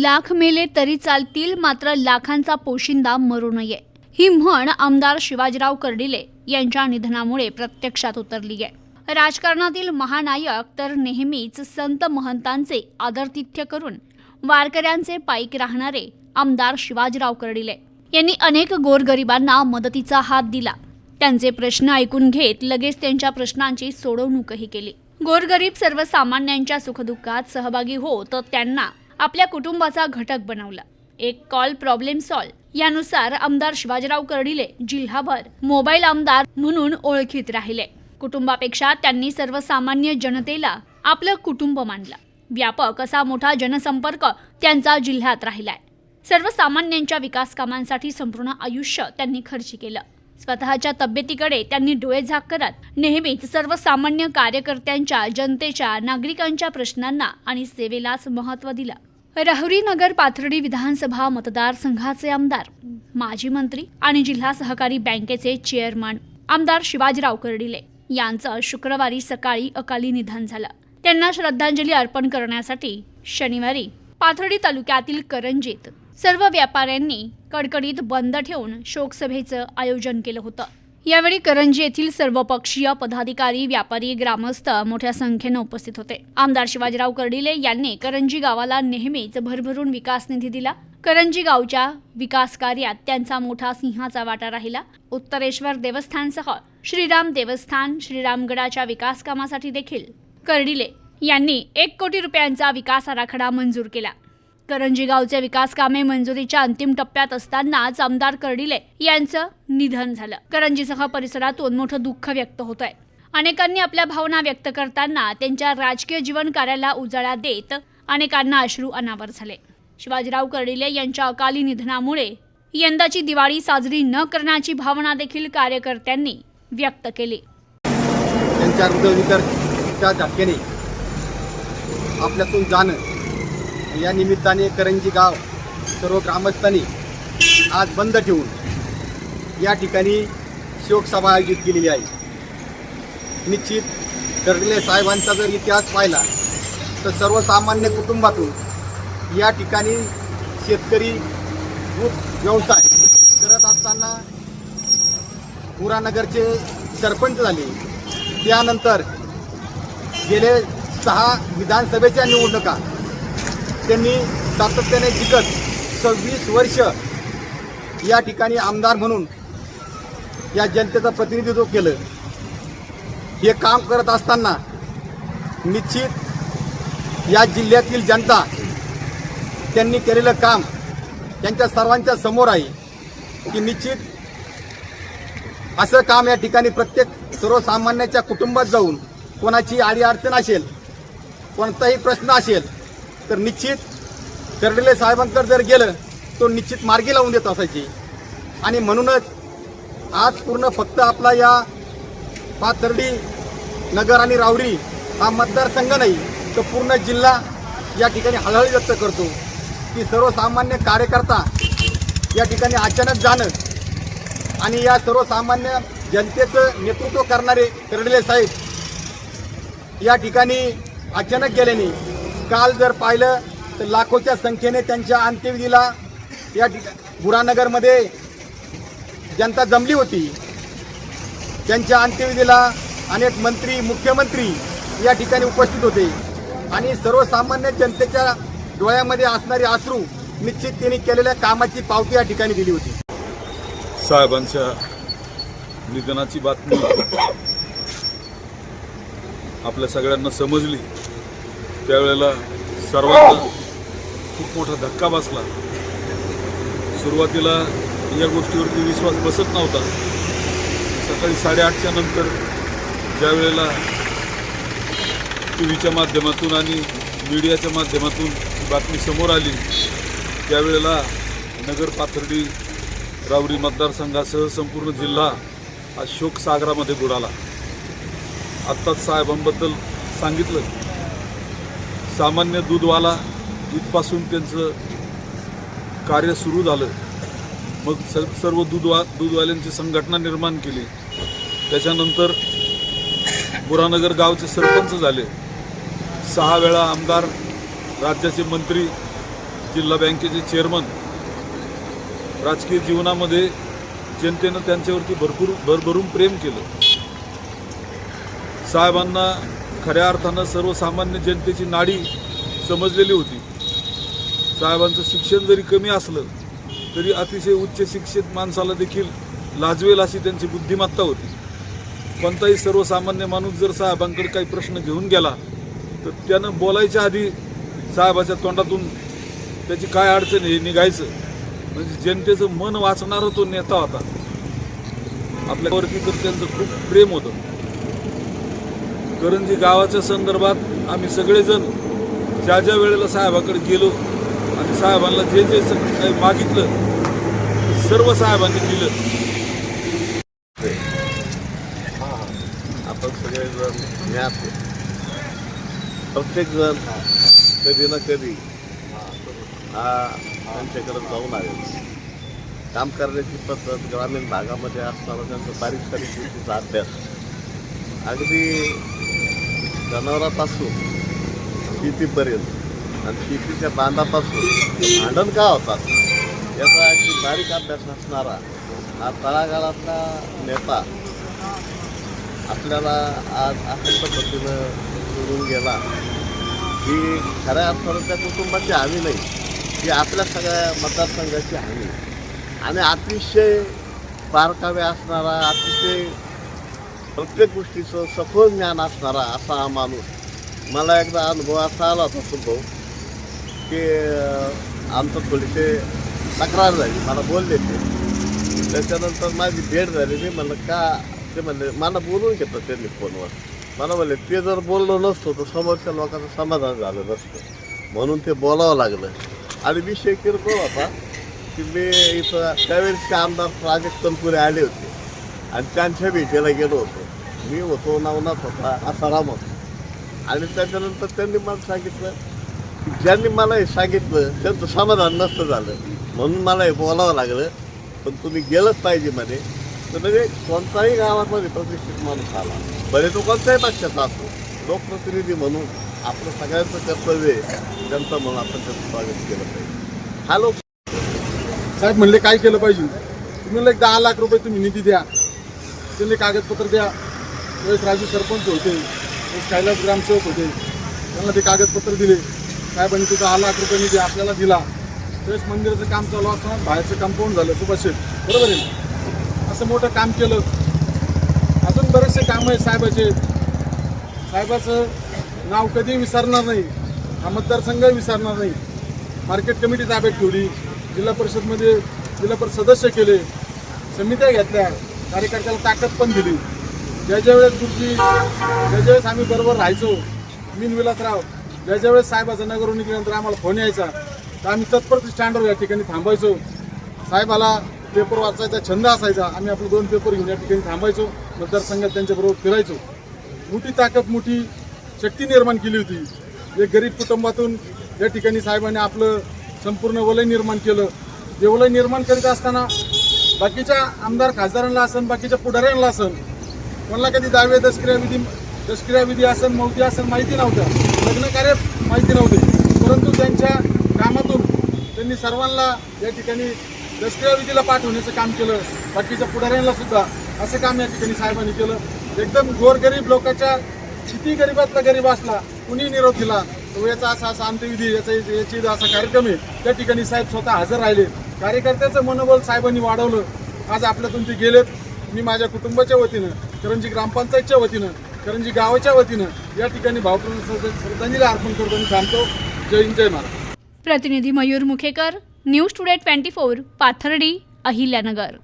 लाख मेले तरी चालतील मात्र लाखांचा पोशिंदा मरू नये. ही म्हण आमदार शिवाजीराव कर्डिले यांच्या निधनामुळे प्रत्यक्षात उतरली आहे. राजकारणातील महानायक तर नेहमीच संत महंतांचे आदरतिथ्य करून वारकऱ्यांचे पाईक राहणारे आमदार शिवाजीराव कर्डिले यांनी अनेक गोरगरिबांना मदतीचा हात दिला. त्यांचे प्रश्न ऐकून घेत लगेच त्यांच्या प्रश्नांची सोडवणूकही केली. गोरगरीब सर्वसामान्यांच्या सुखदुःखात सहभागी होत त्यांना आपल्या कुटुंबाचा घटक बनवला. एक कॉल प्रॉब्लेम सॉल्व यानुसार आमदार शिवाजीराव कर्डिले जिल्हाभर मोबाईल आमदार म्हणून ओळखीत राहिले. कुटुंबापेक्षा त्यांनी सर्वसामान्य जनतेला आपलं कुटुंब मानलं. व्यापक असा मोठा जनसंपर्क त्यांचा जिल्ह्यात राहिलाय. सर्वसामान्यांच्या विकास कामांसाठी संपूर्ण आयुष्य त्यांनी खर्ची केलं. स्वतःच्या तब्येतीकडे त्यांनी डोळे झाक करत नेहमीच सर्वसामान्य कार्यकर्त्यांच्या जनतेच्या नागरिकांच्या प्रश्नांना आणि सेवेलाच महत्त्व दिलं. राहुरी नगर पाथर्डी विधानसभा मतदारसंघाचे आमदार माजी मंत्री आणि जिल्हा सहकारी बँकेचे चेअरमन आमदार शिवाजीराव कर्डिले यांचं शुक्रवारी सकाळी अकाली निधन झालं. त्यांना श्रद्धांजली अर्पण करण्यासाठी शनिवारी पाथर्डी तालुक्यातील करंजीत सर्व व्यापाऱ्यांनी कडकडीत बंद ठेवून शोकसभेचं आयोजन केलं होतं. यावेळी करंजी येथील सर्वपक्षीय पदाधिकारी व्यापारी ग्रामस्थ मोठ्या संख्येनं उपस्थित होते. आमदार शिवाजीराव कर्डिले यांनी करंजी गावाला नेहमीच भरभरून विकास निधी दिला. करंजी गावच्या विकास कार्यात त्यांचा मोठा सिंहाचा वाटा राहिला. उत्तरेश्वर देवस्थानसह श्रीराम देवस्थान श्रीरामगडाच्या विकास कामासाठी देखील कर्डिले यांनी एक कोटी रुपयांचा विकास आराखडा मंजूर केला. करंजी गावचे विकास कामे मंजुरीच्या अंतिम टप्प्यात असतानाच आमदार कर्डिले यांचं निधन झालं. करंजीसह परिसरातून मोठं दुःख व्यक्त होत आहे अनेकांनी आपल्या भावना व्यक्त करताना त्यांच्या राजकीय जीवन कार्याला उजाळा देत अनेकांना अश्रू अनावर झाले. शिवाजीराव कर्डिले यांच्या अकाली निधनामुळे यंदाची दिवाळी साजरी न करण्याची भावना देखील कार्यकर्त्यांनी व्यक्त केली. त्यांच्या हृदयविकारच्या धक्क्याने आपल्यातून जाणं या निमित्ताने करंजी गाव सर्व ग्रामस्थांनी आज बंद ठेवून या ठिकाणी शोकसभा आयोजित केलेली आहे. निश्चित कर्डिले साहेबांचा जर इतिहास पाहिला तर सर्वसामान्य कुटुंबातून या ठिकाणी शेतकरी दूध व्यवसाय करत असताना पुरानगरचे सरपंच झाले. त्यानंतर गेले सहा विधानसभेच्या निवडणुका. त्यांनी सातत्याने जिकत सव्वीस वर्ष या ठिकाणी आमदार म्हणून या जनतेचं प्रतिनिधित्व केलं. हे काम करत असताना निश्चित या जिल्ह्यातील जनता त्यांनी केलेलं काम त्यांच्या सर्वांच्या समोर आहे की निश्चित असं काम या ठिकाणी प्रत्येक सर्वसामान्याच्या कुटुंबात जाऊन कोणाची आडी अडचण असेल कोणताही प्रश्न असेल तर निश्चित कर्डिले साहेबांकडे जर गेलं तो निश्चित मार्गी लावून देत असायची. आणि म्हणूनच आज पूर्ण फक्त आपला या पाथर्डी नगर आणि रावरी हा मतदारसंघ नाही तर पूर्ण जिल्हा या ठिकाणी हळहळ व्यक्त करतो. की सर्वसामान्य कार्यकर्ता या ठिकाणी अचानक जाणं आणि या सर्वसामान्य जनतेचं नेतृत्व करणारे कर्डिले साहेब या ठिकाणी अचानक गेल्याने काल जर पाहिलं तर लाखोच्या संख्येने त्यांच्या अंत्यविधीला या गुरानगरमध्ये बुरानगरमध्ये जनता जमली होती. त्यांच्या अंत्यविधीला अनेक मंत्री मुख्यमंत्री या ठिकाणी उपस्थित होते. आणि सर्वसामान्य जनतेच्या डोळ्यामध्ये असणारे अश्रू निश्चित त्यांनी केलेल्या कामाची पावती या ठिकाणी दिली होती. साहेबांच्या निधनाची बातमी आपल्या सगळ्यांना समजली. त्यावेळेला सर्वांना खूप मोठा धक्का बसला. सुरुवातीला या गोष्टीवरती विश्वास बसत नव्हता. सकाळी साडेआठच्या नंतर ज्या वेळेला टी व्हीच्या माध्यमातून आणि मीडियाच्या माध्यमातून बातमी समोर आली त्यावेळेला नगर पाथर्डी रावरी मतदारसंघासह संपूर्ण जिल्हा हा शोकसागरामध्ये बुडाला. आत्ताच साहेबांबद्दल सांगितलं. सामान्य दूधवाला इथपासून त्यांचं कार्य सुरू झालं. मग स सर्व दूधवा दूधवाल्यांची संघटना निर्माण केली. त्याच्यानंतर बुरानगर गावचे सरपंच झाले. सहा वेळा आमदार राज्याचे मंत्री जिल्हा बँकेचे चेअरमन. राजकीय जीवनामध्ये जनतेनं त्यांच्यावरती भरपूर भरभरून प्रेम केलं. साहेबांना खऱ्या अर्थानं सर्वसामान्य जनतेची नाडी समजलेली होती. साहेबांचं शिक्षण जरी कमी असलं तरी अतिशय उच्च शिक्षित माणसाला देखील लाजवेल अशी त्यांची बुद्धिमत्ता होती. कोणताही सर्वसामान्य माणूस जर साहेबांकडे काही प्रश्न घेऊन गेला तर त्यानं बोलायच्या आधी साहेबाच्या तोंडातून त्याची काय अडचण हे निघायचं. म्हणजे जनतेचं मन वाचणारा तो नेता होता. आपल्यावरती तर त्यांचं खूप प्रेम होतं. करंजी गावाच्या संदर्भात आम्ही सगळेजण ज्या ज्या वेळेला साहेबाकडे गेलो आणि साहेबांना जे जे काही मागितलं सर्व साहेबांनी दिलं. आपण सगळेजण ज्ञात प्रत्येक जण कधी ना कधी हा त्यांच्याकडे जाऊन आले काम करण्याची पद्धत ग्रामीण भागामध्ये असताना त्यांचा बारीक सारीक गोष्टीचा अभ्यास. अगदी जनावरापासून शेतीपर्यंत. आणि शेतीच्या बांधापासून भांडण का होतात? याचा अगदी बारीक अभ्यास असणारा हा तळागाळातला नेता आपल्याला आज अशा पद्धतीनं सोडून गेला. ही खऱ्या अर्थानं त्या कुटुंबाची हानी नाही ही आपल्या सगळ्या मतदारसंघाची हानी. आणि अतिशय बारकावे असणारा अतिशय प्रत्येक गोष्टीचं सखोल ज्ञान असणारा असा हा माणूस. मला एकदा अनुभव असा आला होता सुद्धा की आमचं थोडीसे तक्रार झाली. मला बोलले ते. त्याच्यानंतर माझी भेट झाली. मी म्हणलं का? ते म्हणले मला बोलून घेतलं त्यांनी फोनवर. मला म्हणले ते जर बोललो नसतो तर समोरच्या लोकांचं समाधान झालं नसतं. म्हणून ते बोलावं लागलं. आणि विषय किरकोळ होता की मी इथं त्यावेळेसचे आमदार प्राजक्त तनपुरे आले होते. आणि त्यांच्या भेटीला गेलो होतो. मी होतो नवनाथ होता आसाराम होता. आणि त्याच्यानंतर त्यांनी मला सांगितलं की ज्यांनी मला हे सांगितलं त्यांचं समाधान नसतं झालं. म्हणून मला हे बोलावं लागलं. पण तुम्ही गेलंच पाहिजे म्हणे. तर म्हणजे कोणताही गावामध्ये प्रतिष्ठित माणूस आला. बरे तो कोणत्याही पक्षाचा असतो लोकप्रतिनिधी म्हणून आपलं सगळ्यांचं कर्तव्य आहे. जनता म्हणून आपण त्याचं स्वागत केलं पाहिजे. हा लोक साहेब म्हणले काय केलं पाहिजे? तुम्ही म्हणलं एक दहा लाख रुपये तुम्ही निधी द्या. त्यांनी कागदपत्र द्या. त्यावेळेस राजू सरपंच होते त्यावेळेस कैलास ग्रामसेवक होते. त्यांना ते कागदपत्र दिले. साहेबांनी ते दहा लाख रुपये निधी आपल्याला दिला. त्यावेळेस मंदिराचं काम चालू असताना बाहेरचं कंपाऊंड झालं? सुभाष शेठ. बरोबर आहे असं मोठं काम केलं. अजून बरेचसे कामं आहे साहेबाचे. साहेबाचं नाव कधी विसरणार नाही. हा मतदारसंघ विसरणार नाही. मार्केट कमिटी ताब्यात ठेवली. जिल्हा परिषदमध्ये जिल्हा परिषद सदस्य केले. समित्या घेतल्या. कार्यकर्त्याला ताकद पण दिली. ज्या ज्या वेळेस गुरुजी ज्या ज्या वेळेस आम्ही बरोबर राहायचो मीन विलासराव ज्या ज्या वेळेस साहेबाचा नगरून निघल्यानंतर आम्हाला फोन यायचा तर आम्ही तत्पर स्टँडवर या ठिकाणी थांबायचो. साहेबाला पेपर वाचायचा छंद असायचा आम्ही आपले दोन पेपर घेऊन या ठिकाणी थांबायचो मतदारसंघात त्यांच्याबरोबर फिरायचो. मोठी ताकद मोठी शक्ती निर्माण केली होती. एक गरीब कुटुंबातून या ठिकाणी साहेबांनी आपलं संपूर्ण वलय निर्माण केलं. हे वलय निर्माण करीत असताना बाकीच्या आमदार खासदारांना असन बाकीच्या पुढाऱ्यांना असन कोणाला कधी दहावे दशक्रियाविधी विधी दसक्रिया विधी असन मौती असन माहिती नव्हत्या लग्नकार्य माहिती नव्हते. परंतु त्यांच्या कामातून त्यांनी सर्वांना या ठिकाणी दशक्रियाविधीला पाठवण्याचं काम केलं. बाकीच्या पुढाऱ्यांना सुद्धा असं काम या ठिकाणी साहेबांनी केलं. एकदम गोरगरीब लोकांच्या किती गरीबातला गरीब असला कुणी निरोप दिला तो याचा असा असा अंत्यविधी याचा याची असा कार्यक्रम आहे. त्या ठिकाणी साहेब स्वतः हजर राहिले. कार्यकर्त्याचं मनोबल साहेबांनी वाढवलं. आज आपल्यातून ते गेलेत. मी माझ्या कुटुंबाच्या वतीनं करंजी ग्रामपंचायतच्या वतीनं करंजी गावाच्या वतीनं या ठिकाणी भावपूर्ण श्रद्धांजली अर्पण करतो आणि थांबतो. जय हिंद जय महाराज प्रतिनिधी Mayur Mukhekar news today twenty four Pathardi Ahilyanagar.